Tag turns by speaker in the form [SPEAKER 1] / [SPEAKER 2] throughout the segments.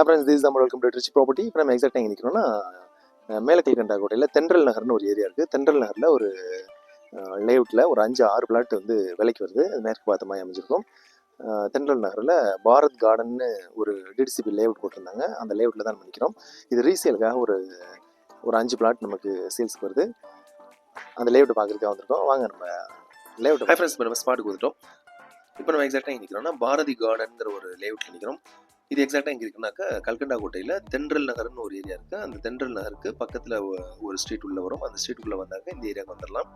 [SPEAKER 1] அப்புறம் திஸ் நம்ம welcome to rich property இப்போ நம்ம எக்ஸாக்டாக எங்கே நிற்கிறோம்னா மேலக்கல்கண்டா கோட்டையில் தென்றல் நகர்னு ஒரு ஏரியா இருக்குது தென்றல் நகரில் ஒரு லேஅவுட்டில் ஒரு அஞ்சு ஆறு பிளாட் வந்து விலைக்கு வருது. அது மேற்கு பார்த்த மாதிரி அமைஞ்சிருக்கும் தென்றல் நகரில் பாரத் கார்டன்னு ஒரு டிடிசிபி லேஅவுட் போட்டிருந்தாங்க. அந்த லேஅவுட்டில் தான் நம்ம நிற்கிறோம் இது ரீசேலுக்காக ஒரு ஒரு அஞ்சு பிளாட் நமக்கு சேல்ஸ்க்கு வருது. அந்த லேஅவுட்டை பார்க்குறதுக்காக வந்திருக்கோம். வாங்க நம்ம லேஅவுட் இப்போ நம்ம ஸ்பாட்டுக்கு வந்துட்டோம். இப்போ நம்ம எக்ஸாக்டாக நிற்கிறோம்னா பாரதி கார்டன்ங்கிற ஒரு லேஅவுட்டில் நிற்கிறோம் இது எக்ஸாக்டாக எங்கே இருக்குனாக்கா கல்கண்டா கோட்டையில் தென்றல் நகர்னு ஒரு ஏரியா இருக்குது அந்த தென்றல் நகருக்கு பக்கத்தில் ஒரு ஸ்ட்ரீட் உள்ளே வரும். அந்த ஸ்ட்ரீட்டுக்குள்ளே வந்தாக்க இந்த ஏரியாவுக்கு வந்துடலாம்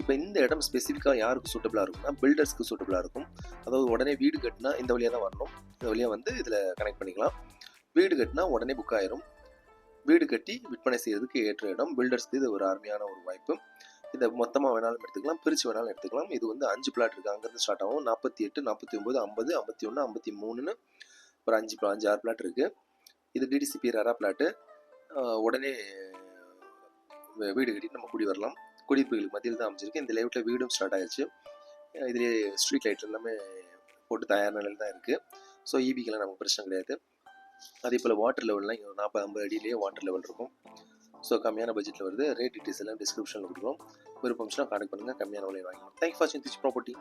[SPEAKER 1] இப்போ இந்த இடம் ஸ்பெசிஃபிக்காக யாருக்கு சூட்டபிளாக இருக்கும்னா பில்டர்ஸ்க்கு சூட்டபிளாக இருக்கும். அதாவது உடனே வீடு கட்டினா இந்த வழியாக தான் வரணும். இந்த வழியாக வந்து இதில் கனெக்ட் பண்ணிக்கலாம். வீடு கட்டினா உடனே புக் ஆயிரும். வீடு கட்டி விற்பனை செய்கிறதுக்கு ஏற்ற இடம். பில்டர்ஸ்க்கு இது ஒரு அருமையான ஒரு வாய்ப்பு. இதை மொத்தமாக வேணாலும் எடுத்துக்கலாம். பிரித்து வேணாலும் எடுத்துக்கலாம். இது வந்து அஞ்சு பிளாட் இருக்குது அங்கேருந்து ஸ்டார்ட் ஆகும். நாற்பத்தி எட்டு நாற்பத்தி ஒம்பது ஐம்பது ஐம்பத்தி ஒன்று ஐம்பத்தி மூணுன்னு ஒரு அஞ்சு அஞ்சு ஆறு பிளாட் இருக்குது இது டிடிசிபி ரரா பிளாட்டு உடனே வீடு கட்டிட்டு நம்ம குடி வரலாம். குடியிருப்புகளுக்கு மத்தியில் தான் அமைச்சிருக்கு இந்த லேவுட்டில் வீடும் ஸ்டார்ட் ஆயிடுச்சு. இதுலேயே ஸ்ட்ரீட் லைட் எல்லாமே போட்டு தயார் நிலையில் தான் இருக்குது ஸோ ஈபிக்கெல்லாம் நமக்கு பிரச்சனை கிடையாது. அதே போல் வாட்டர் லெவல்லாம் இங்கே நாற்பது ஐம்பது அடியிலேயே வாட்டர் லெவல் இருக்கும். ஸோ கம்மியான பட்ஜெட்டில் வருது. ரேட் டீட்டெயில்ஸ் எல்லாம் டிஸ்கிரிப்ஷனில் கொடுக்குறோம். விருப்பம்ஸ்னால் கான்டாக்ட் பண்ணுங்கள் கம்மியான விலையை வாங்கிக்கலாம். தேங்க்யூ ஃபார் வாட்சிங் திஸ் ப்ராப்பர்ட்டி